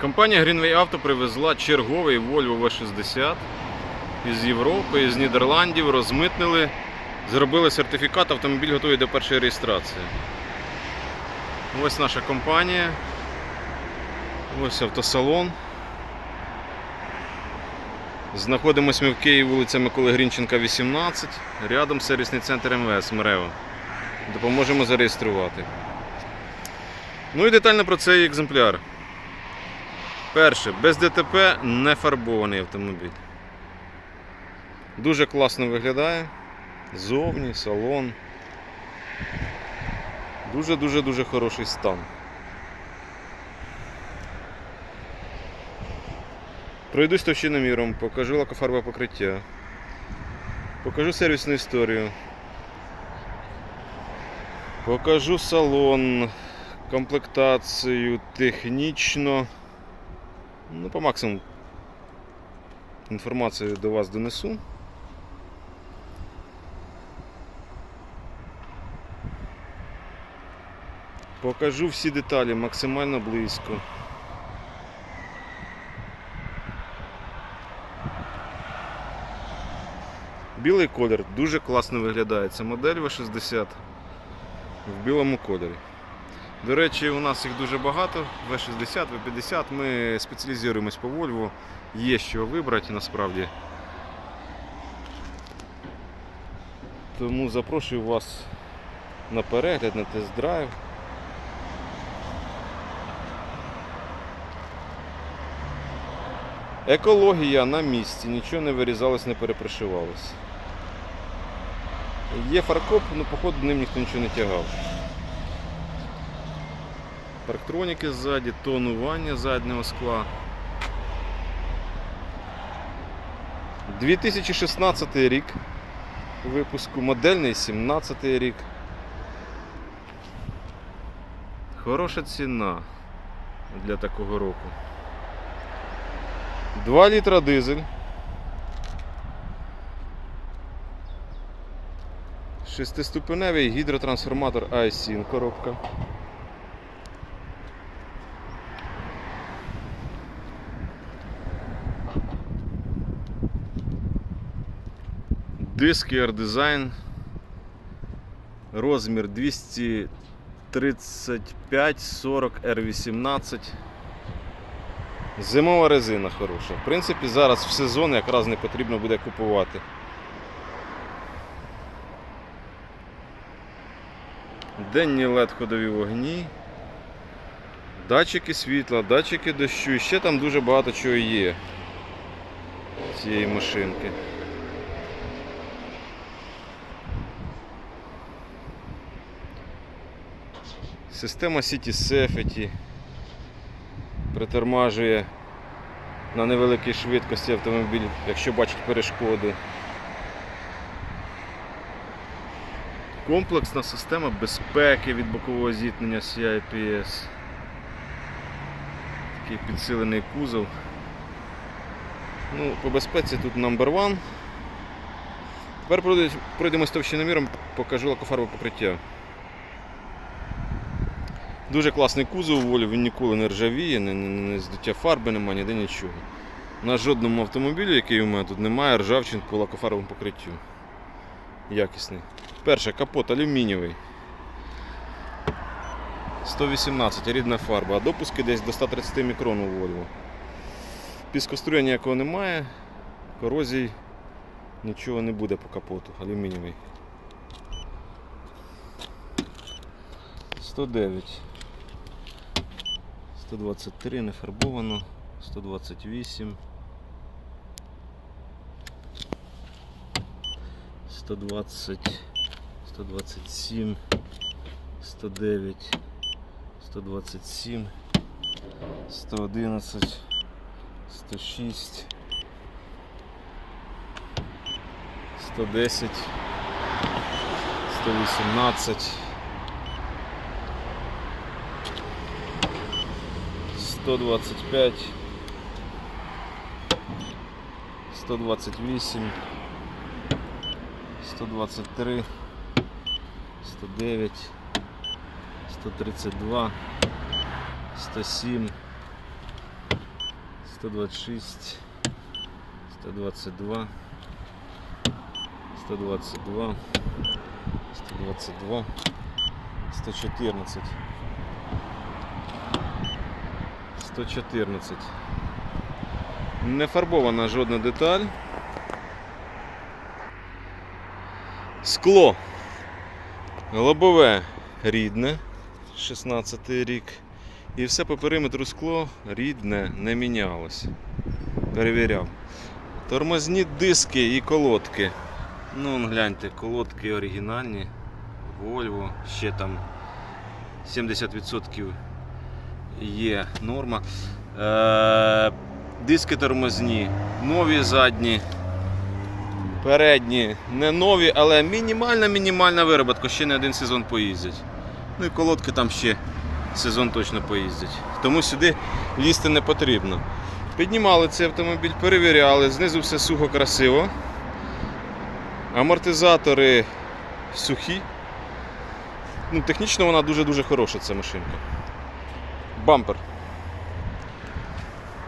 Компанія Greenway Auto привезла черговий Volvo V60 із Європи, із Нідерландів, розмитнили, зробили сертифікат, автомобіль готовий до першої реєстрації. Ось наша компанія. Ось автосалон. Знаходимося ми в Києві, вулиця Миколи Грінченка, 18. Рядом сервісний центр МВС Мрево. Допоможемо зареєструвати. Ну і детально про цей екземпляр. Перше, без ДТП не фарбований автомобіль. Дуже класно виглядає. Зовні, салон. Дуже-дуже дуже хороший стан. Пройдусь товщиноміром, покажу лакофарбове покриття. Покажу сервісну історію. Покажу салон, комплектацію, технічно. Ну, по максимуму інформацію до вас донесу. Покажу всі деталі максимально близько. Білий колір дуже класно виглядає. Це модель V60 в білому кольорі. До речі, у нас їх дуже багато, V60, V50. Ми спеціалізуємось по Volvo. Є що вибрати насправді. Тому запрошую вас на перегляд, на тест-драйв. Екологія на місці, нічого не вирізалось, не перепрошивалось. Є фаркоп, ну походу ним ніхто нічого не тягав. Парктроніки ззаді, тонування заднього скла. 2016 рік випуску, модельний 17 рік. Хороша ціна для такого року. 2 літра дизель. Шестиступеневий гідротрансформатор iSyn коробка. Диск Air Design. Розмір 235 40 R18. Зимова резина хороша. В принципі, зараз в сезон якраз не потрібно буде купувати. Денні LED ходові вогні. Датчики світла, датчики дощу. Ще там дуже багато чого є цієї машинки. Система City Safety притормажує на невеликій швидкості автомобіль, якщо бачить перешкоди. Комплексна система безпеки від бокового зіткнення CIPS. Такий підсилений кузов. Ну, по безпеці тут number one. Тепер пройдемось- товщиноміром, покажу лакофарбове покриття. Дуже класний кузов у Volvo, він ніколи не ржавіє, не, не, не здуття фарби немає, ніде нічого. На жодному автомобілі, який у мене тут немає ржавчин по лакофарбовому покриттю. Якісний. Перше, капот алюмінієвий. 118 рідна фарба, а допуски десь до 130 мікрон у Volvo. Піскоструя ніякого немає, корозій нічого не буде по капоту, алюмінієвий. 109. 123 не фарбовано, 128. 120, 127, 109, 127, 111, 106, 110, 118. 125, 128, 123, 109, 132, 107, 126, 122, 122, 122, 114, 114. Не фарбована жодна деталь. Скло. Лобове рідне, 16 рік. І все по периметру скло рідне, не мінялось. Перевіряв. Тормозні диски і колодки. Ну, гляньте, колодки оригінальні. Volvo, ще там 70% є норма. Е, диски тормозні, нові задні. Передні не нові, але мінімальна-мінімальна вироботка, ще не один сезон поїздять. Ну і колодки там ще сезон точно поїздять. Тому сюди лізти не потрібно. Піднімали цей автомобіль, перевіряли, знизу все сухо красиво. Амортизатори сухі. Ну, технічно вона дуже-дуже хороша ця машинка. Бампер.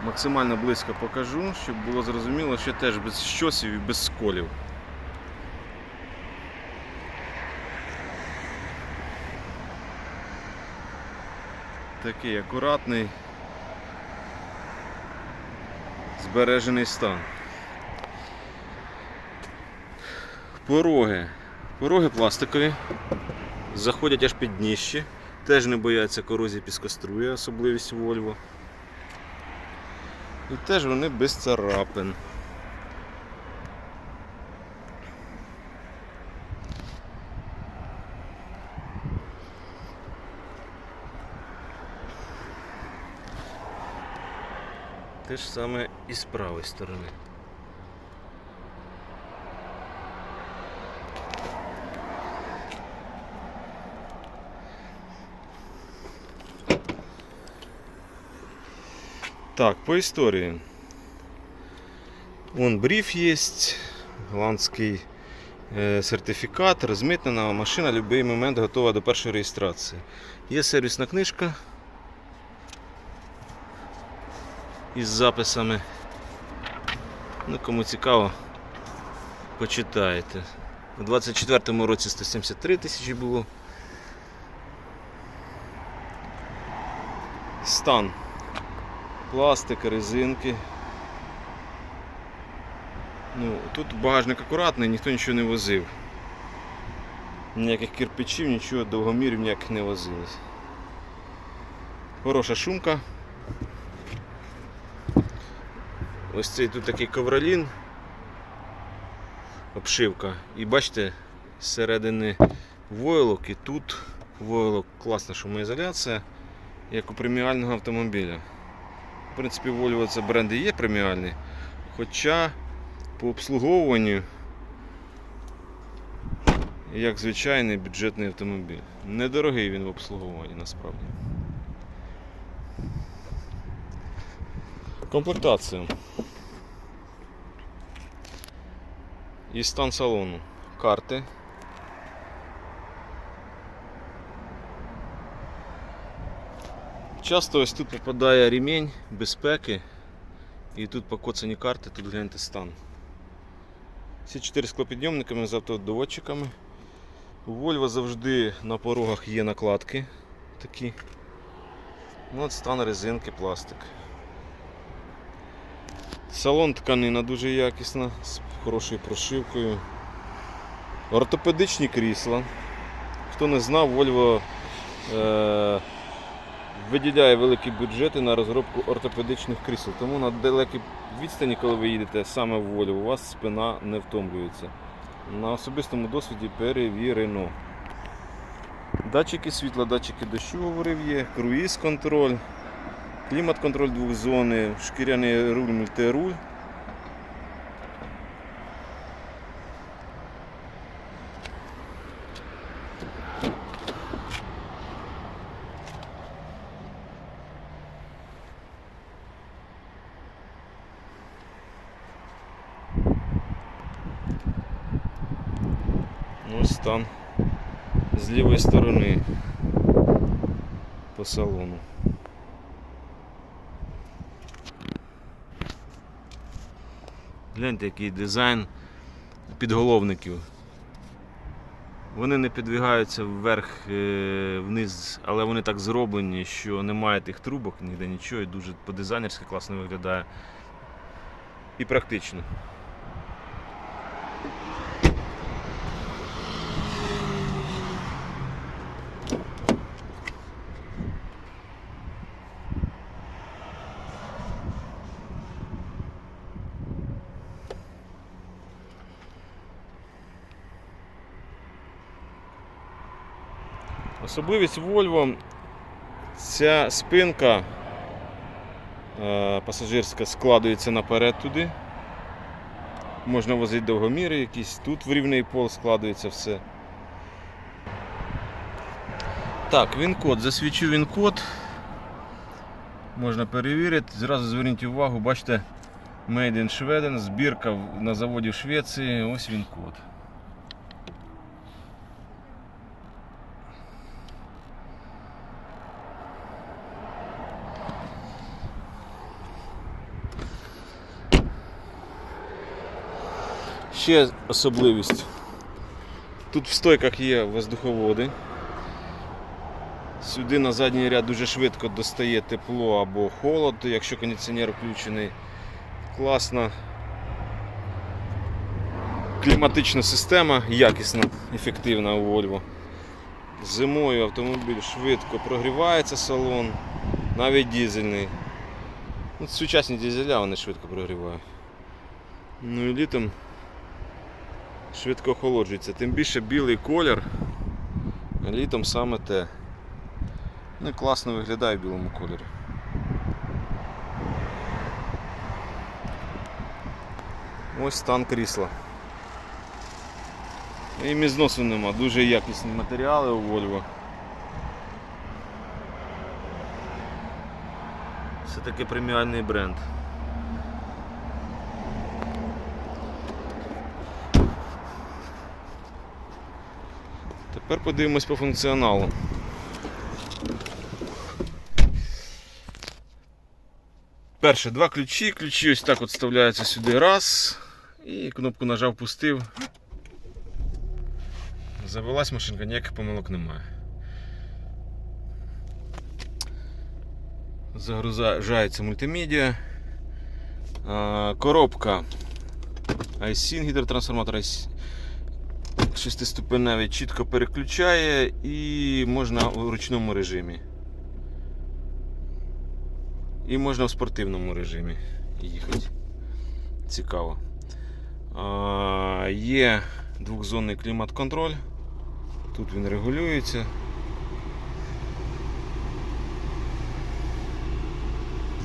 Максимально близько покажу, щоб було зрозуміло, що теж без щосів і без сколів. Такий акуратний, збережений стан. Пороги. Пороги пластикові, заходять аж під дніще, теж не бояться корозії піскоструя, особливість Volvo. І теж вони без царапин. Те ж саме і з правої сторони. Так, по історії. Вон бриф є, голландський е, сертифікат, розмитнена машина в будь-який момент готова до першої реєстрації. Є сервісна книжка із записами. Ну, кому цікаво, почитаєте. У 24-му році 173 тисячі було. Стан пластик, резинки. Ну, Тут багажник акуратний, ніхто нічого не возив. Ніяких кирпичів, нічого, довгомірів ніяких не возилось. Хороша шумка. Ось цей тут такий ковролін, обшивка. І бачите, зсередини войлок і тут войлок класна шумоізоляція, як у преміального автомобіля. В принципі, Volvo це бренд і є преміальний, хоча по обслуговуванню як звичайний бюджетний автомобіль. Недорогий він в обслуговуванні насправді. Комплектація. І стан салону. Карти. Часто ось тут попадає ремінь безпеки і тут покоцані карти, тут гляньте стан. Всі чотири склопідйомниками з автодоводчиками. У Volvo завжди на порогах є накладки такі. Ну, от стан резинки, пластик. Салон тканина дуже якісна, з хорошою прошивкою. Ортопедичні крісла. Хто не знав, Volvo е- виділяє великі бюджети на розробку ортопедичних крісел. Тому на далекій відстані, коли ви їдете саме в волю, у вас спина не втомлюється. На особистому досвіді перевірено. Датчики світла, датчики дощу говорив є, круїз контроль, клімат контроль двохзони, шкіряний руль, мультируль. Ось стан з лівої сторони по салону. Гляньте, який дизайн підголовників. Вони не підвігаються вверх, е, вниз, але вони так зроблені, що немає тих трубок, ніде нічого, і дуже по-дизайнерськи класно виглядає. І практично. Особливість Volvo ця спинка е, пасажирська складується наперед туди. Можна возити довгоміри якісь, тут в рівний пол складується все. Так, він-код, засвічу він-код. Можна перевірити. Зразу зверніть увагу, бачите, Made in Sweden, збірка на заводі в Швеції, ось він код. Ще особливість. Тут в стойках є воздуховоди. Сюди на задній ряд дуже швидко достає тепло або холод, якщо кондиціонер включений. Класна кліматична система, якісна, ефективна у Volvo. Зимою автомобіль швидко прогрівається салон, навіть дизельний. Ну, сучасні дизеля вони швидко прогрівають. Ну і літом швидко охолоджується. Тим більше білий колір. Літом саме те. Ну класно виглядає в білому кольорі. Ось стан крісла. І мізносу нема, дуже якісні матеріали у Volvo. Все таки преміальний бренд. Тепер подивимось по функціоналу. Перше, два ключі. Ключі ось так от вставляються сюди раз. І кнопку нажав, пустив. Завелась машинка, ніяких помилок немає. Загружається мультимедіа. Коробка iSyn, гідротрансформатор. Шестиступеневий чітко переключає і можна у ручному режимі. І можна в спортивному режимі їхати. Цікаво. А, є двохзонний клімат-контроль. Тут він регулюється.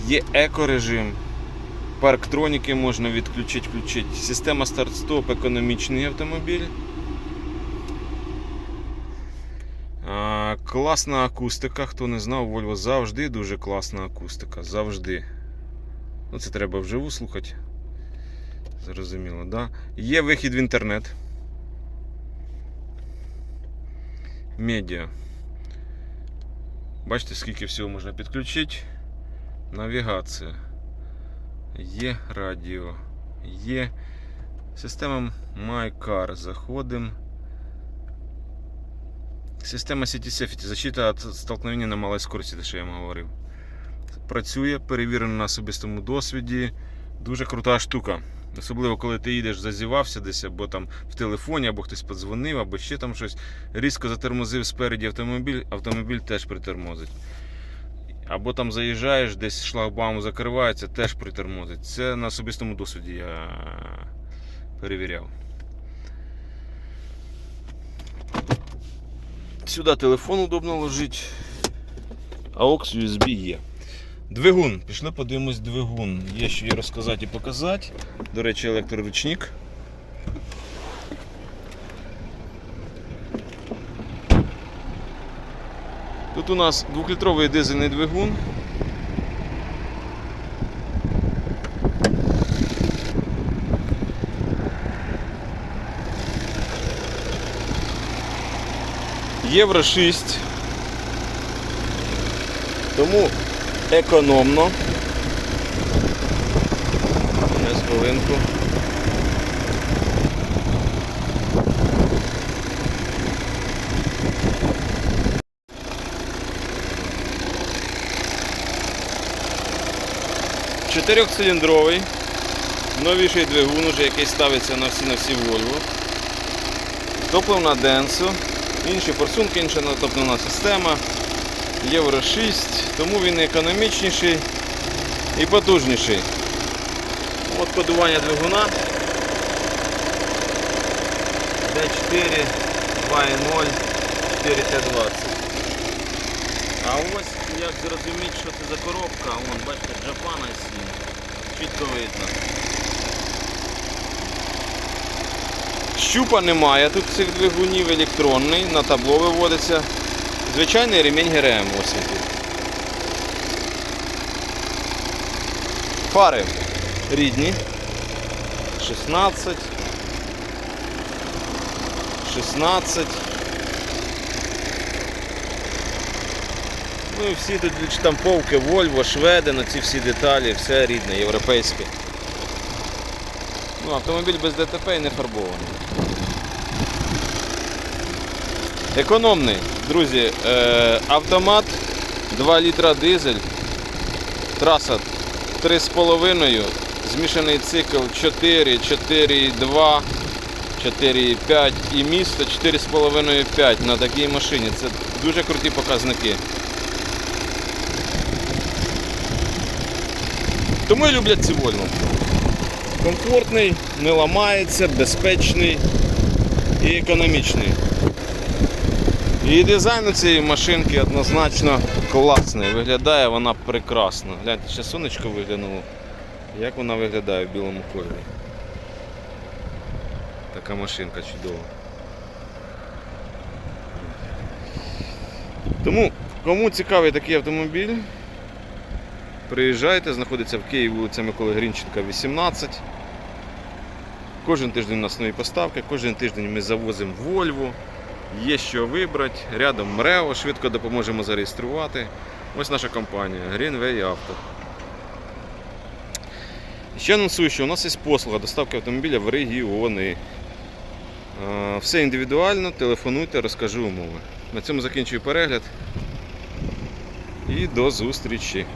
Є екорежим. Парктроніки можна відключити, включити. Система старт-стоп, економічний автомобіль. А, класна акустика. Хто не знав, Volvo завжди дуже класна акустика. Завжди. Ну, це треба вживу слухати. Зрозуміло, да? Є вихід в інтернет. Медіа. Бачите, скільки всього можна підключити. Навігація. Є радіо. Є система MyCar. Заходимо. Система City Safety. Защита від столкновення на малій скорості, те, що я вам говорив. Працює, перевірено на особистому досвіді. Дуже крута штука. Особливо, коли ти їдеш, зазівався десь, або там в телефоні, або хтось подзвонив, або ще там щось. Різко затормозив спереді автомобіль, автомобіль теж притормозить. Або там заїжджаєш, десь шлагбаум закривається, теж притормозить. Це на особистому досвіді я перевіряв. Сюди телефон удобно ложить. AUX USB є. Двигун. Пішли подивимось двигун. Є що є розказати і показати. До речі, електроручник. Тут у нас двохлітровий дизельний двигун. євро 6. Тому економно. Зараз хвилинку. Чотирьохциліндровий, новіший двигун, уже який ставиться на всі на всі Volvo. Топлив на денсу інші форсунки, інша топливна система. Євро 6, тому він економічніший і потужніший. От кодування двигуна. D4 2.0 4T20. А ось як зрозуміти, що це за коробка, вон, бачите, Japan IC. Чітко видно. Щупа немає тут цих двигунів електронний, на табло виводиться. Звичайний ремінь ГРМ ось він тут. Фари рідні. 16. 16. Ну і всі тут штамповки Volvo, Шведи, ці всі деталі, все рідне, європейське. Ну, автомобіль без ДТП і не фарбований. Економний, друзі, е, автомат 2 літра дизель, траса 3,5, змішаний цикл 4, 4,2, 4,5 і місто 4,5-5 на такій машині. Це дуже круті показники. Тому і люблять ці Volvo. Комфортний, не ламається, безпечний і економічний. І дизайн у цієї машинки однозначно класний. Виглядає вона прекрасно. Гляньте, ще сонечко виглянуло. Як вона виглядає в білому кольорі. Така машинка чудова. Тому, кому цікавий такий автомобіль, приїжджайте, знаходиться в Києві вулиця Миколи Грінченка, 18. Кожен тиждень у нас нові поставки, кожен тиждень ми завозимо Volvo. Є що вибрати. Рядом МРЕО, швидко допоможемо зареєструвати. Ось наша компанія Greenway Auto. Ще анонсую, що у нас є послуга доставки автомобіля в регіони. Е, Все індивідуально, телефонуйте, розкажу умови. На цьому закінчую перегляд. І до зустрічі!